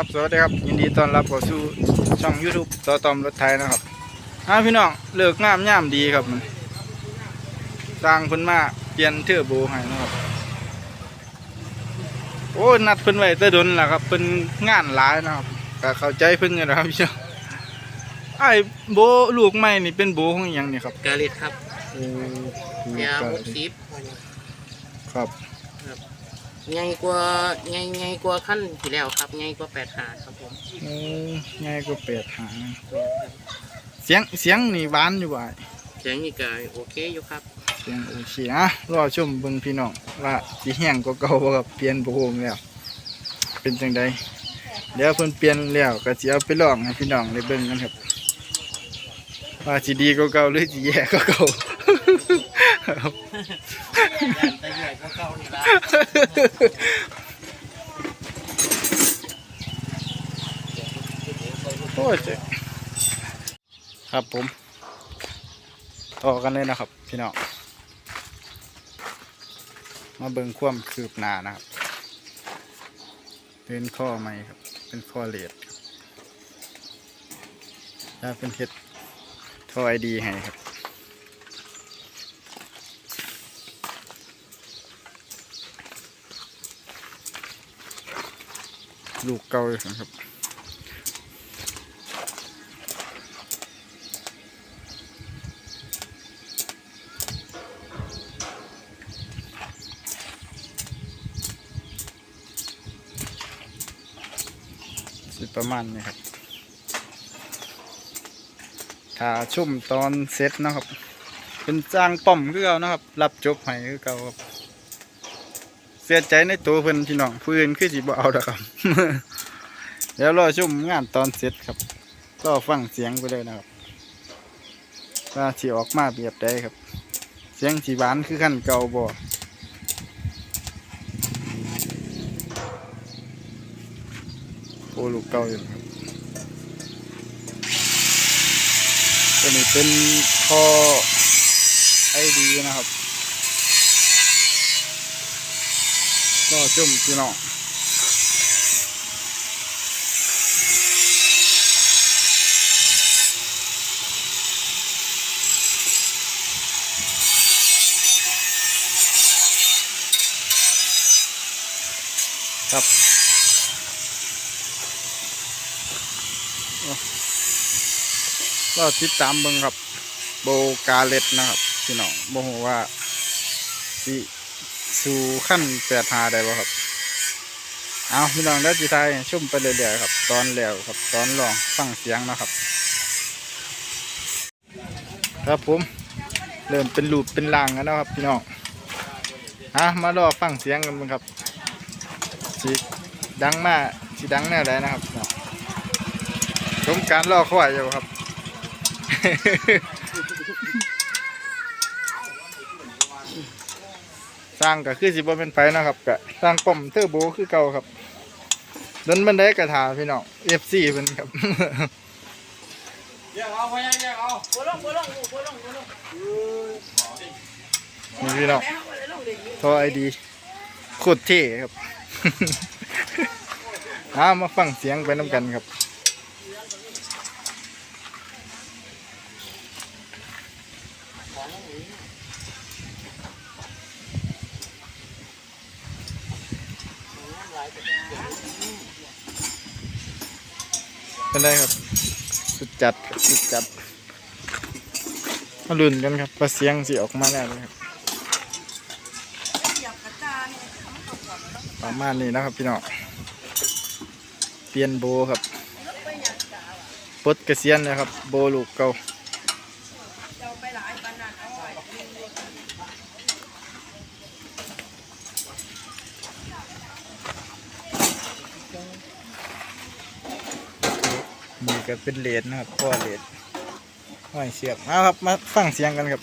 ครับสวัสดีครับยินดีต้อนรับเข้าสู่ช่อง YouTube ต่อตอมรถไทยนะครับอ่าพี่น้องเลิกงามย่ามดีครับมันสร้างเพิ่นมาเปลี่ยนเทือร์โบให้นะครับโอ้นัดเพิ่นไว้แต่ดนล่ะครับเพิ่นงานหลายนะครับก็เข้าใจเพิ่นอยู่นะครับพี่น้องไอ้โบลูกใหม่นี่เป็นโบของอิหยังนี่ครับกาลิดครับโอ้ยาวหกสิบครับ ใหญ่กว่าใหญ่ใหญ่กว่าขั้นที่แล้วครับใหญ่กว่าแปดหาครับผมโอ้ง่ายกว่าเปียดหางเสียงเสียงนี่หวานอยู่บ่ายเสียงนี่ก็โอเคอยู่ครับ เสียงโอเคอะรอชมเบิ่งพี่น้องว่าสิแห้งกว่าเก่าบ่ครับเปลี่ยนโบมแล้ว เป็นจังไดเดี๋ยวเพิ่นเปลี่ยนแล้วก็สิเอาไปลองให้พี่น้องได้เบิ่งกันครับว่าสิดีกว่าเก่าหรือสิแย่กว่าเก่าครับ แต่ใหญ่กว่าเก่านี่ละโอ้ยเจ๋งครับผม ต่อกันเลยนะครับ พี่น้อง มาเบิ่งความคืบหน้านะครับ เป็นข้อใหม่ครับ เป็นข้อเลดครับแล้วเป็นเฮ็ดท่อไอดีให้ครับ ลูกเก่าเลยนะครับสิประมาณนี้ครับถ้าชุ่มตอนเสร็จนะครับ เป็นจ้างป้อมคือเก่านะครับ รับจบให้คือเก่าครับ สียใจในตัวเพิ่นพี่น้องผู้อื่นคือสิบ่เอาดอกครับเดี๋ยวรอชมงานตอนเสร็จครับก็ฟังเสียงไปเลยนะครับว่าสิออกมาแบบใดครับ เสียงสีหวานคือขั้นเก่าบ่โอ้ลูกเก่าอยู่ครับตัวนี้เป็นคอไอดีนะครับ ก็จุ่มพี่น้องครับก็ติดตามเบิ่งครับ โบกาเล็ดนะครับ พี่น้องบ่ฮู้ว่าสิ สู่ขั้นแปดหาได้บ่ครับ เอาพี่น้องแล้วจิทยให้ชมไปเรื่อยๆครับ ตอนแล้วครับ ตอนลองฟังเสียงนะครับ ครับผม เริ่มเป็นรูปเป็นร่างกันแล้วครับ พี่น้องอะมารอฟังเสียงกันบ้างครับสิดังมากสิดังแน่ไรนะครับพี่น้องชมการรอคอยอยู่ครับ สร้างก็คือสิบ่เป็นไฟนะครับก็สร้างป้อมเทอร์โบคือเก่าครับดนบันไดกระถาพี่น้อง FC เพิ่นครับแยกเอาพยายแยกเอานี่พี่น้องท่อไอดีโคตรเท่ครับ อามาฟังเสียงไปน้ำกันครับ เป็นไรครับ สุดจัดครับสุดจัดมาลุ้นกันครับว่าเสียงสิออกมาแล้วนะครับประมาณนี้นะครับพี่น้องเปลี่ยนโบครับปลดเกษียณนะครับ โบลูกเก่า นี่ก็เป็นเลดนะครับพ่อเลดห้อยเสียบเอาครับมาฟังเสียงกันครับ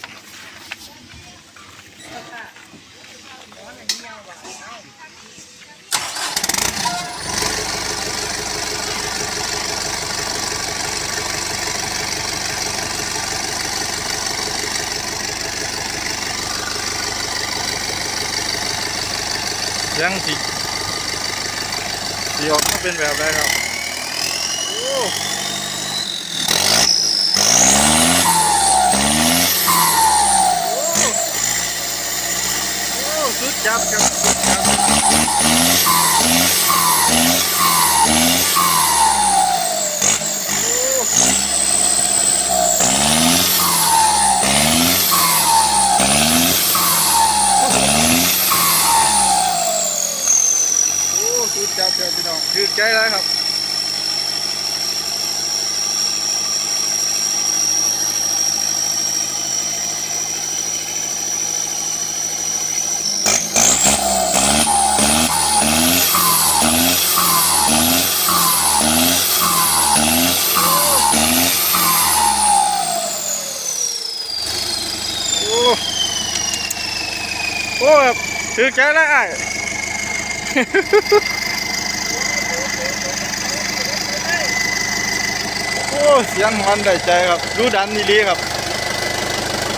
เชียงสิสีออกมาเป็นแบบไรครับ โจับครับคือใจแล้วครับ อ้แบบถือใจแล้วไอ้โอ้เสียงหอนได้ใจครับดูดันนี่ลีครับ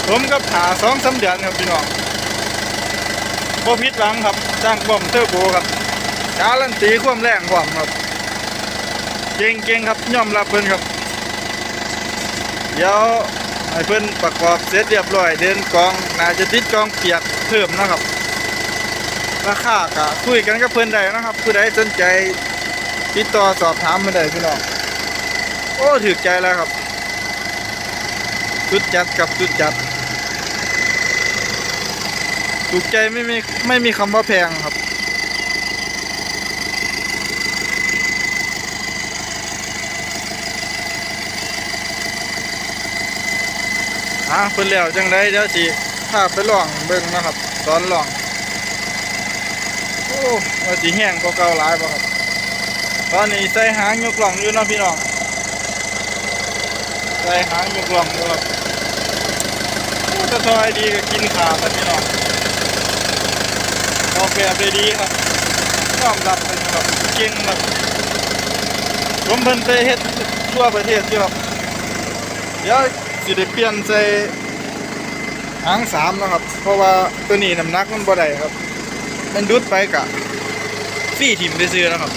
ผมกับหาสองสามเดือนครับพี่น้องพอพิดหวังครับจ้างบอมเทอร์โบครับการันตีความแรงความครับ เก่งๆครับยอมรับเพิ่นครับ เดี๋ยวให้เพิ่นประกอบเสร็จเรียบร้อย เดินกองน่าจะติดกองเปียก เพิ่มนะครับ ราคาก็คุยกันกับเพิ่นได้นะครับ ผู้ใดสนใจติดต่อสอบถามมาได้พี่น้องโอ้ถึกใจแล้วครับสุดจัดกับสุดจัดถูกใจไม่มีไม่มีคำว่าแพงครับอะเพิ่นแล้วจังไดเดี๋ยวสิ พาไปล่องเบิ่งนะครับ ตอนล่อง โอ้ว่าสิแห้งกว่าเก่าหลายบ่ะครับ ตอนนี้ใส่หางยกล่องอยู่นะพี่น้องใส่หางยกล่องอยู่ครับโอ้จะซอยดีก็กินขาครับพี่น้องออกแบบได้ดีครับยอมรับเลยครับเก่งครับผมเพิ่นไปเฮ็ดทั่วประเทศอยู่ครับเดี๋ยวสิได้เปลี่ยนใส่ หางสามแล้วครับ เพราะว่าตัวนี้น้ำหนักมันบ่ได้ครับ มันดุดไปกะฟี่ถิ่มไปซื้อนะครับ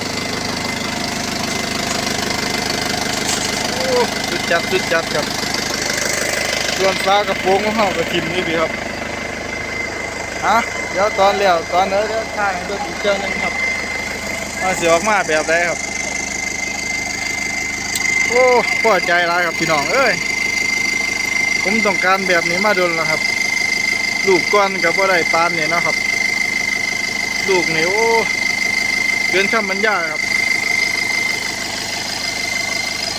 โอ้สุดจัดสุดจัดครับ ส่วนฟ้ากระโปรงของเฮาก็ถิ่มนี่พี่ครับฮะเดี๋ยวตอนแล้วตอนเนื้อเดี๋ยวทางตัวอีกเครื่องนึงครับว่าสิออกมาแบบใดครับ โอ้พอใจร้ายครับพี่น้องเอ้ยผมต้องการแบบนี้มาโดนแล้วครับ ลูกก้อนกับว่าได้ปานเนี่ยนะครับ ลูกเนี่โอ้เกินคำบรรยายครับ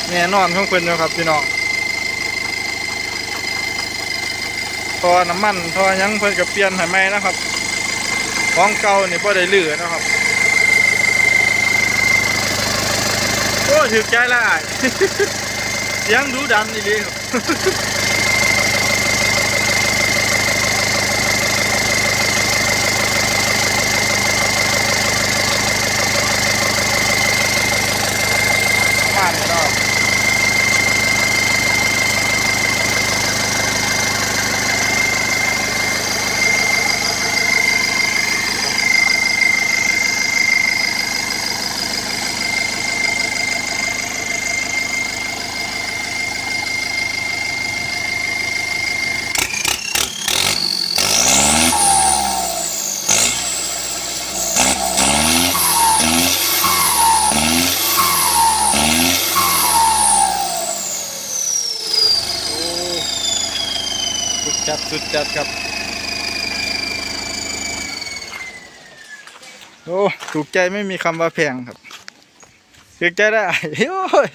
แน่นอนของเพิ่นนะครับพี่น้องทอน้ำมันทอยังเพิ่อนกับเปลี่ยนให้ใหมนะครับของเก่านี่ยพอได้เหลือนะครับโอ้ถึกใจละยเสียงดูดันนี่เลยครับ จัดสุดจัดครับ โอ้ ถูกใจไม่มีคำว่าแพงครับ ถูกใจได้โอ้ย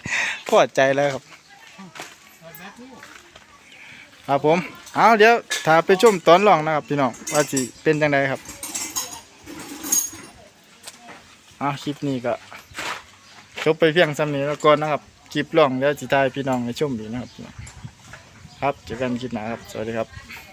พอใจแล้วครับ ครับผม เอาเดี๋ยวถ้าไปชมตอนลองนะครับพี่น้อง ว่าสิเป็นจังไดครับเอาคลิปนี้ก็จบไปเพียงสำนี้แล้วก่อนนะครับ คลิปลองเดี๋ยวจิตายพี่น้องในชมดีกนะครับ ครับเจอกันคลิปหน้าครับ สวัสดีครับ